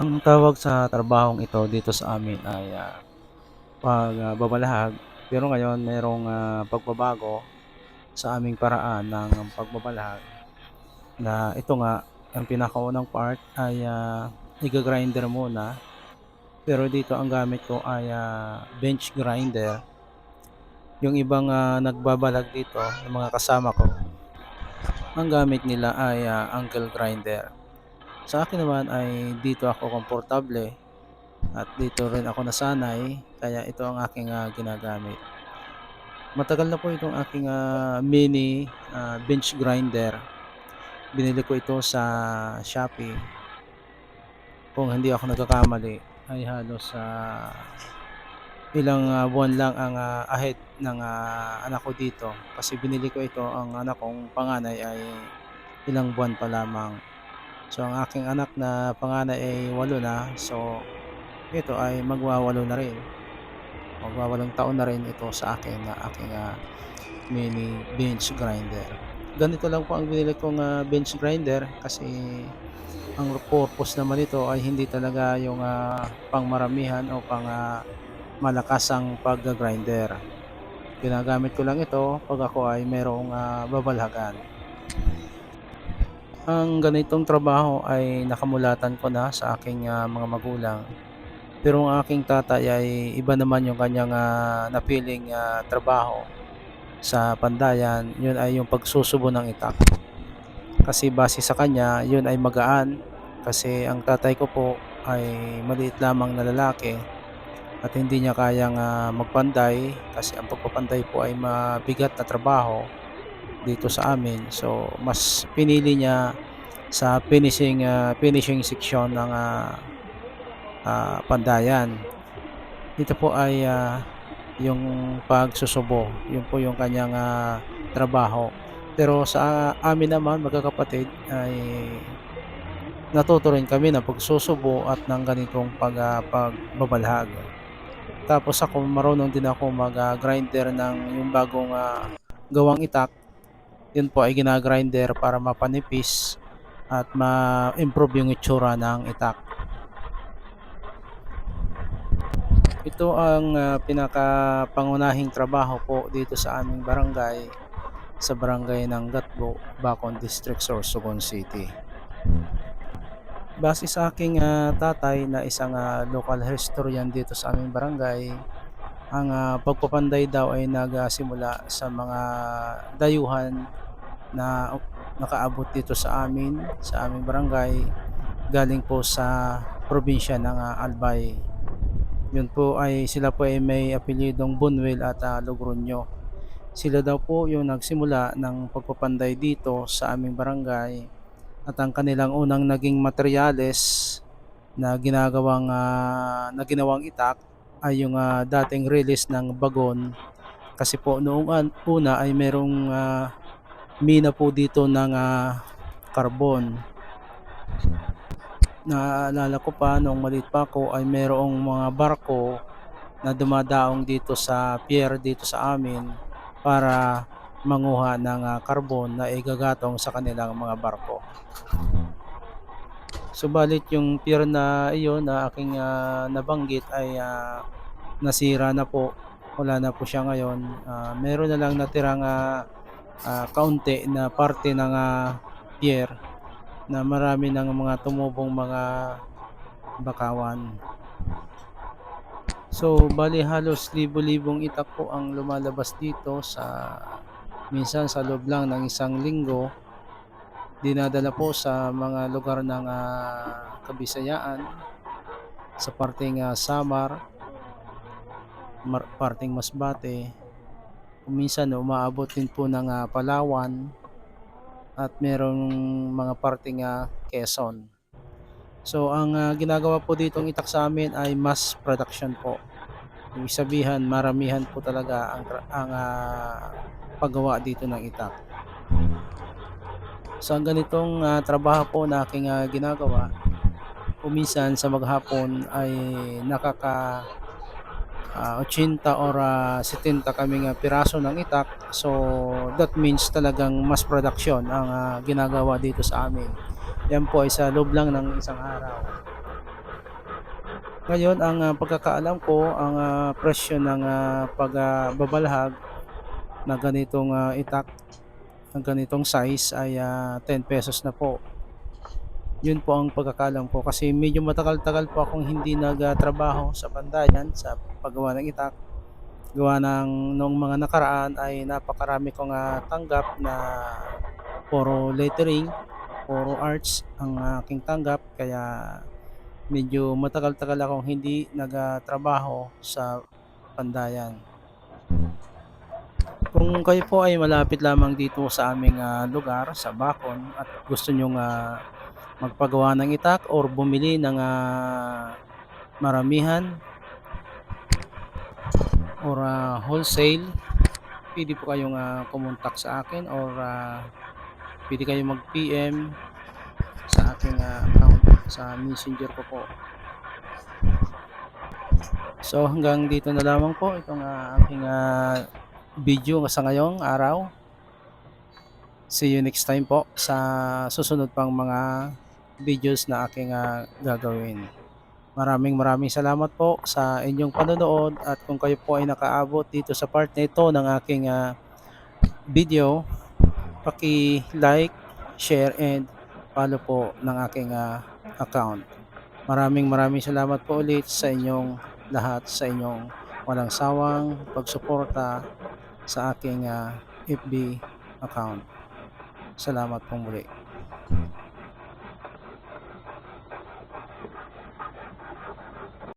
Ang tawag sa trabahong ito dito sa amin ay, ah, pagbabalahag. Pero ngayon merong, ah, pagbabago sa aming paraan ng pagbabalahag na ito nga, ang pinakaunang part ay, ah, iga-grinder muna. Pero dito ang gamit ko ay, ah, bench grinder. Yung ibang, ah, nagbabalag dito, yung mga kasama ko, ang gamit nila ay, ah, angle grinder. Sa akin naman ay dito ako komportable at dito rin ako nasanay kaya ito ang aking, ah, ginagamit. Matagal na po itong aking, ah, mini, ah, bench grinder. Binili ko ito sa Shopee. Kung hindi ako nagkakamali ay halos, ah, ilang, ah, buwan lang ang, ah, ahead ng, ah, anak ko dito. Kasi binili ko ito, ang anak kong panganay ay ilang buwan pa lamang. So ang aking anak na panganay ay 8 na. So ito ay magwa-8 na rin. Magwa-8 taon na rin ito sa akin na aking, ah, mini bench grinder. Ganito lang po ang binili kong, ah, bench grinder kasi ang purpose naman nito ay hindi talaga yung, ah, pangmaramihan o pang, ah, malakas ang pagga-grinder. Ginagamit ko lang ito 'pag ako ay merong, ah, babalhagan. Ang ganitong trabaho ay nakamulatan ko na sa aking, ah, mga magulang. Pero ang aking tatay ay iba naman yung kanyang, ah, napiling, ah, trabaho sa Pandayan, yun ay yung pagsusubo ng itak. Kasi base sa kanya, yun ay magaan kasi ang tatay ko po ay maliit lamang na lalaki at hindi niya kayang, ah, magpanday kasi ang pagpapanday po ay mabigat na trabaho dito sa amin. So, mas pinili niya sa finishing, ah, finishing section ng, ah, ah, Pandayan. Ito po ay, ah, yung pagsusubo, yun po yung kanyang, ah, trabaho. Pero sa amin naman magkakapatid ay natuto kami ng pagsusubo at ng ganitong pag, ah, pagbabalhag. Tapos ako marunong din ako mag, ah, grinder ng yung bagong, ah, gawang itak. Yun po ay gina-grinder para mapanipis at ma-improve yung itsura ng itak. Ito ang, ah, pinakapangunahing trabaho po dito sa aming barangay, sa barangay ng Gatbo, Bacon District, Sorsogon City. Base sa aking, ah, tatay na isang, ah, local historian dito sa aming barangay, ang, ah, pagpapanday daw ay nagsimula sa mga dayuhan na nakaabot dito sa amin, sa aming barangay, galing po sa probinsya ng, ah, Albay. Yun po ay sila po ay may apelyidong Bunuel at, ah, Logroño. Sila daw po yung nagsimula ng pagpapanday dito sa aming barangay at ang kanilang unang naging materyales na ginagawang, ah, na ginawang itak ay yung, ah, dating release ng bagon. Kasi po noong una ay merong, ah, mina po dito ng, ah, karbon. Naalala ko pa nung maliit pa ako ay merong mga barko na dumadaong dito sa pier dito sa amin para manguha ng, ah, karbon na igagatong sa kanilang mga barko. Subalit yung pier na iyon na aking, ah, nabanggit ay, ah, nasira na po. Wala na po siya ngayon. Ah, meron na lang natirang, ah, ah, kaunti na parte ng, ah, pier na marami ng mga tumubong mga bakawan. So, bale halos libo-libong itak po ang lumalabas dito sa minsan sa loob lang ng isang linggo. Dinadala po sa mga lugar ng, ah, Kabisayaan, sa parteng, ah, Samar, mar parteng Masbate, minsan umaabot din po ng, ah, Palawan at merong mga parteng, ah, Quezon. So ang, ah, ginagawa po ditong itak sa amin ay mass production po. Ibig sabihin maramihan po talaga ang ang, ah, paggawa dito ng itak. Sa ganitong, ah, trabaho po na aking, ah, ginagawa, kung minsan sa maghapon ay nakaka, ah, 80 or, ah, 70 kaming, ah, piraso ng itak. So that means talagang mass production ang, ah, ginagawa dito sa amin. Yan po ay sa loob lang ng isang araw. Ngayon ang, ah, pagkakaalam ko ang, ah, presyo ng, ah, pag, ah, babalahag na ganitong, ah, itak, ng ganitong size ay, ah, ₱10 na po. Yun po ang pagkakaalam ko kasi medyo matagal-tagal po akong hindi nag, ah, trabaho sa Pandayan sa paggawa ng itak. Gawa ng nung mga nakaraan ay napakarami kong, ah, tanggap na puro lettering, puro arts ang aking tanggap kaya medyo matagal-tagal akong hindi nag, ah, trabaho sa Pandayan. Kung kayo po ay malapit lamang dito sa aming, ah, lugar sa Bacon at gusto niyong, ah, magpagawa ng itak or bumili ng, ah, maramihan or, ah, wholesale, puwede po kayong, ah, kumontak sa akin or, ah, puwede kayong mag-PM sa aking, ah, account sa Messenger ko po. So hanggang dito na lamang po itong, ah, aking, ah, video sa ngayong araw. See you next time po sa susunod pang mga videos na aking, ah, gagawin. Maraming maraming salamat po sa inyong panonood at kung kayo po ay nakaabot dito sa part na ito ng aking, ah, video, paki-like, share, and follow po ng aking, ah, account. Maraming maraming salamat po ulit sa inyong lahat, sa inyong walang sawang pagsuporta sa aking, ah, FB account. Salamat po muli.